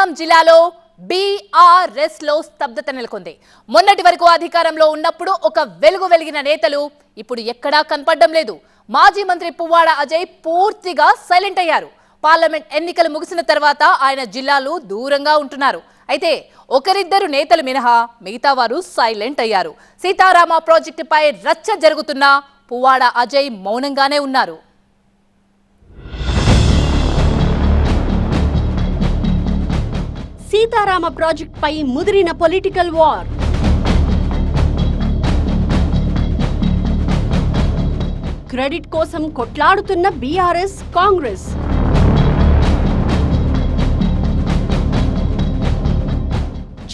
ఖమ్మం జిల్లాలో బీఆర్ఎస్లో స్తబ్దత నెలకొంది. మొన్నటి వరకు అధికారంలో ఉన్నప్పుడు ఒక వెలుగు వెలిగిన నేతలు ఇప్పుడు ఎక్కడా కనపడడం లేదు. మాజీ మంత్రి పువ్వాడ అజయ్ పూర్తిగా సైలెంట్ అయ్యారు. పార్లమెంట్ ఎన్నికలు ముగిసిన తర్వాత ఆయన జిల్లాలు దూరంగా ఉంటున్నారు. అయితే ఒకరిద్దరు నేతలు మినహా మిగతా వారు సైలెంట్ అయ్యారు. సీతారామ ప్రాజెక్టుపై రచ్చ జరుగుతున్నా పువ్వాడ అజయ్ మౌనంగానే ఉన్నారు. సీతారామ ప్రాజెక్ట్ పై ముదిరిన పొలిటికల్ వార్. క్రెడిట్ కోసం కొట్లాడుతున్న బీఆర్ఎస్ కాంగ్రెస్.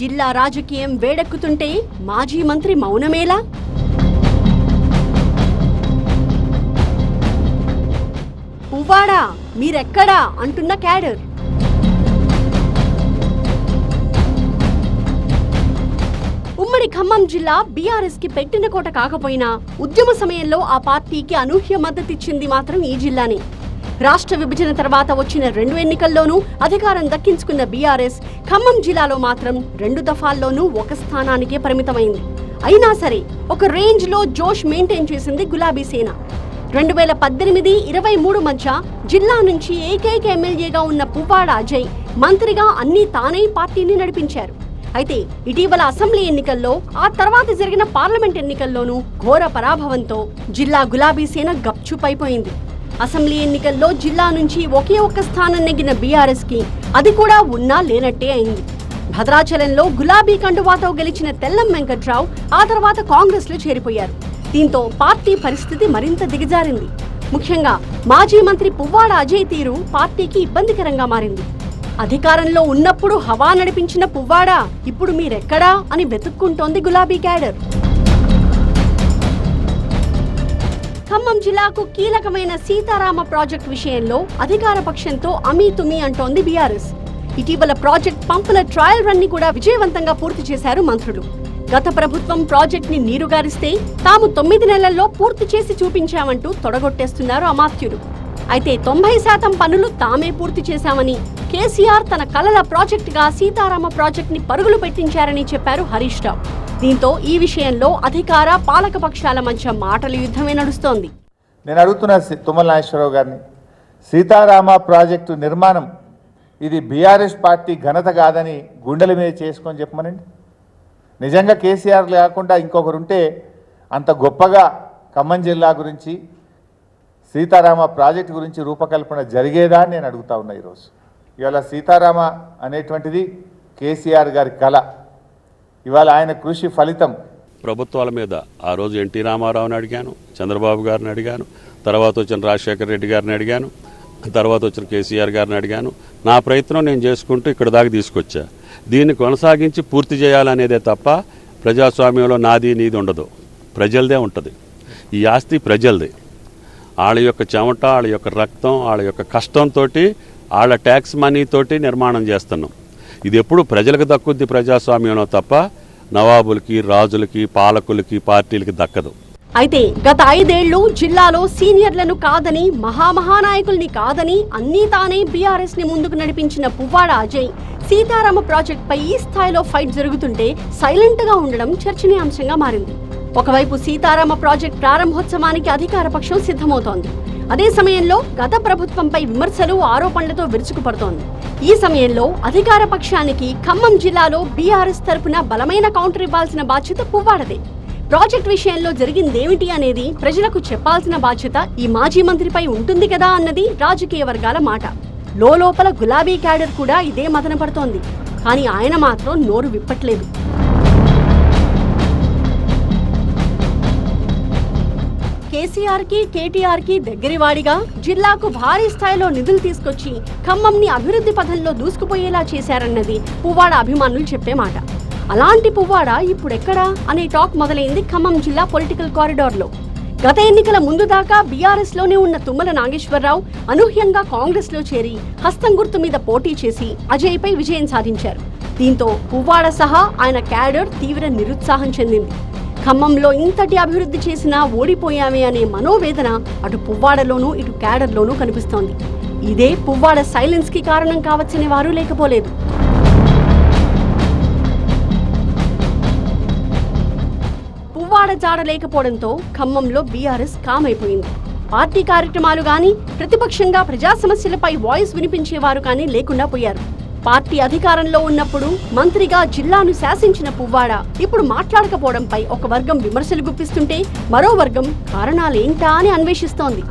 జిల్లా రాజకీయం వేడెక్కుతుంటే మాజీ మంత్రి మౌనమేలా? పువ్వాడా? మీరెక్కడా? అంటున్న క్యాడర్. ఉమ్మడి ఖమ్మం జిల్లా బీఆర్ఎస్కి పెట్టిన కోట కాకపోయినా ఉద్యమ సమయంలో ఆ పార్టీకి అనూహ్య మద్దతిచ్చింది మాత్రం ఈ జిల్లానే. రాష్ట్ర విభజన తర్వాత వచ్చిన రెండు ఎన్నికల్లోనూ అధికారం దక్కించుకున్న బీఆర్ఎస్ ఖమ్మం జిల్లాలో మాత్రం రెండు దఫాల్లోనూ ఒక స్థానానికే పరిమితమైంది. అయినా సరే ఒక రేంజ్లో జోష్ మెయింటైన్ చేసింది గులాబీ సేన. రెండు వేల పద్దెనిమిది ఇరవై మూడు మధ్య జిల్లా నుంచి ఏకైక ఎమ్మెల్యేగా ఉన్న పువ్వాడ అజయ్ మంత్రిగా అన్ని తానే పార్టీని నడిపించారు. అయితే ఇటీవల అసెంబ్లీ ఎన్నికల్లో ఆ తర్వాత జరిగిన పార్లమెంట్ ఎన్నికల్లోనూ ఘోర పరాభవంతో జిల్లా గులాబీ సేన గప్చుపైపోయింది. అసెంబ్లీ ఎన్నికల్లో జిల్లా నుంచి ఒకే ఒక్క స్థానం నెగ్గిన బీఆర్ఎస్కి అది కూడా ఉన్నా లేనట్టే అయింది. భద్రాచలంలో గులాబీ కండువాతో గెలిచిన తెల్లం వెంకట్రావు ఆ తర్వాత కాంగ్రెస్లో చేరిపోయారు. దీంతో పార్టీ పరిస్థితి మరింత దిగజారింది. ముఖ్యంగా మాజీ మంత్రి పువ్వాడ అజయ్ తీరు పార్టీకి ఇబ్బందికరంగా మారింది. అధికారంలో ఉన్నప్పుడు హవా నడిపించిన పువ్వాడా ఇప్పుడు మీరెక్కడా అని వెతుక్కుంటోంది గులాబీ క్యాడర్. ఖమ్మం జిల్లాకు కీలకమైన సీతారామ ప్రాజెక్ట్ విషయంలో అధికార పక్షంతో అమీతుమి అంటోంది బీఆర్ఎస్. ఇటీవల ప్రాజెక్ట్ పంపుల ట్రయల్ రన్ని కూడా విజయవంతంగా పూర్తి చేశారు మంత్రులు. గత ప్రభుత్వం ప్రాజెక్ట్ని నీరుగారిస్తే తాము తొమ్మిది నెలల్లో పూర్తి చేసి చూపించామంటూ తొడగొట్టేస్తున్నారు అమాత్యులు. అయితే తొంభై శాతం పనులు తామే పూర్తి చేశామని కేసీఆర్ తన కలల ప్రాజెక్టుగా సీతారామ ప్రాజెక్ట్ని పరుగులు పెట్టించారని చెప్పారు హరీష్ రావు. దీంతో ఈ విషయంలో అధికార పాలక పక్షాల మధ్య మాటల యుద్ధమే నడుస్తోంది. నేను అడుగుతున్నా తుమ్మల నాగేశ్వరరావు గారిని సీతారామ ప్రాజెక్టు నిర్మాణం ఇది బీఆర్ఎస్ పార్టీ ఘనత కాదని గుండెల మీద చేసుకొని చెప్పమనండి. నిజంగా కేసీఆర్ లేకుండా ఇంకొకరు ఉంటే అంత గొప్పగా ఖమ్మం జిల్లా గురించి సీతారామ ప్రాజెక్టు గురించి రూపకల్పన జరిగేదా అని నేను అడుగుతా ఉన్నా ఈరోజు. ఇవాళ సీతారామ అనేటువంటిది కేసీఆర్ గారి కళ. ఇవాళ ఆయన కృషి ఫలితం. ప్రభుత్వాల మీద ఆ రోజు ఎన్టీ రామారావుని అడిగాను చంద్రబాబు గారిని అడిగాను తర్వాత వచ్చిన రాజశేఖర రెడ్డి గారిని అడిగాను తర్వాత వచ్చిన కేసీఆర్ గారిని అడిగాను. నా ప్రయత్నం నేను చేసుకుంటూ ఇక్కడ దాకా తీసుకొచ్చా. దీన్ని కొనసాగించి పూర్తి చేయాలనేదే తప్ప ప్రజాస్వామ్యంలో నాది నీది ఉండదు. ప్రజలదే ఉంటుంది. ఈ ఆస్తి ప్రజలదే. వాళ్ళ యొక్క చెమట వాళ్ళ యొక్క రక్తం వాళ్ళ యొక్క కష్టంతో వాళ్ళ ట్యాక్స్ మనీతోటి నిర్మాణం చేస్తున్నాం. ఇది ఎప్పుడు ప్రజలకు దక్కుద్ది ప్రజాస్వామ్యంలో తప్ప నవాబులకి రాజులకి పాలకులకి పార్టీలకి దక్కదు. అయితే గత ఐదేళ్ళు జిల్లాలో సీనియర్లను కాదని మహామహానాయకుల్ని కాదని అన్నీ తానే బీఆర్ఎస్ని ముందుకు నడిపించిన పువ్వాడ అజయ్ సీతారామ ప్రాజెక్ట్ పై ఈ స్థాయిలో ఫైట్ జరుగుతుంటే సైలెంట్గా ఉండడం చర్చనీయాంశంగా మారింది. ఒకవైపు సీతారామ ప్రాజెక్ట్ ప్రారంభోత్సవానికి అధికార పక్షం సిద్ధమవుతోంది. అదే సమయంలో గత ప్రభుత్వంపై విమర్శలు ఆరోపణలతో విరుచుకుపడుతోంది. ఈ సమయంలో అధికార పక్షానికి ఖమ్మం జిల్లాలో బీఆర్ఎస్ తరపున బలమైన కౌంటర్ ఇవ్వాల్సిన బాధ్యత పువ్వాడదే. ప్రాజెక్ట్ విషయంలో జరిగిందేమిటి అనేది ప్రజలకు చెప్పాల్సిన బాధ్యత ఈ మాజీ మంత్రిపై ఉంటుంది కదా అన్నది రాజకీయ వర్గాల మాట. లోపల గులాబీ క్యాడర్ కూడా ఇదే మదన పడుతోంది. కానీ ఆయన మాత్రం నోరు విప్పట్లేదు. కేసీఆర్కి కేటీఆర్కి దగ్గరివాడిగా జిల్లాకు భారీ స్థాయిలో నిధులు తీసుకొచ్చి ఖమ్మంని అభివృద్ధి పథంలో దూసుకుపోయేలా చేశారన్నది పువ్వాడ అభిమానులు చెప్పే మాట. అలాంటి పువ్వాడ ఇప్పుడెక్కడా అనే టాక్ మొదలైంది ఖమ్మం జిల్లా పొలిటికల్ కారిడార్లో. గత ఎన్నికల ముందు దాకా బీఆర్ఎస్లోనే ఉన్న తుమ్మల నాగేశ్వరరావు అనూహ్యంగా కాంగ్రెస్లో చేరి హస్తం గుర్తు మీద పోటీ చేసి అజయ్ పై విజయం సాధించారు. దీంతో పువ్వాడ సహా ఆయన క్యాడర్ తీవ్ర నిరుత్సాహం చెందింది. ఖమ్మంలో ఇంతటి అభివృద్ధి చేసినా ఓడిపోయామే అనే మనోవేదన అటు పువ్వాడలోనూ ఇటు క్యాడర్లోనూ కనిపిస్తోంది. ఇదే పువ్వాడ సైలెన్స్కి కారణం కావచ్చని వారు లేకపోలేదు. పువ్వాడ జాడ లేకపోవడంతో ఖమ్మంలో బీఆర్ఎస్ కామైపోయింది. పార్టీ కార్యక్రమాలు కానీ ప్రతిపక్షంగా ప్రజా సమస్యలపై వాయిస్ వినిపించేవారు కానీ లేకుండా పోయారు. పార్టీ అధికారంలో ఉన్నప్పుడు మంత్రిగా జిల్లాను శాసించిన పువ్వాడ ఇప్పుడు మాట్లాడకపోవడంపై ఒక వర్గం విమర్శలు గుప్పిస్తుంటే మరో వర్గం కారణాలేంటా అని అన్వేషిస్తోంది.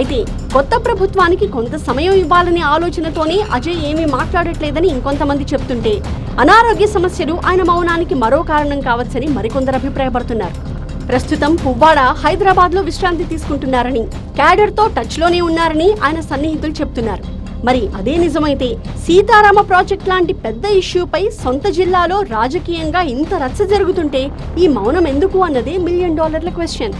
అయితే కొత్త ప్రభుత్వానికి కొంత సమయం ఇవ్వాలనే ఆలోచనతోనే అజయ్ ఏమీ మాట్లాడట్లేదని ఇంకొంతమంది చెప్తుంటే అనారోగ్య సమస్యలు ఆయన మౌనానికి మరో కారణం కావచ్చని మరికొందరు అభిప్రాయపడుతున్నారు. ప్రస్తుతం పువ్వాడ హైదరాబాద్లో విశ్రాంతి తీసుకుంటున్నారని క్యాడర్తో టచ్లోనే ఉన్నారని ఆయన సన్నిహితులు చెప్తున్నారు. మరి అదే నిజమైతే సీతారామ ప్రాజెక్ట్ లాంటి పెద్ద ఇష్యూపై సొంత జిల్లాలో రాజకీయంగా ఇంత రచ్చ జరుగుతుంటే ఈ మౌనం ఎందుకు అన్నదే మిలియన్ డాలర్ల క్వశ్చన్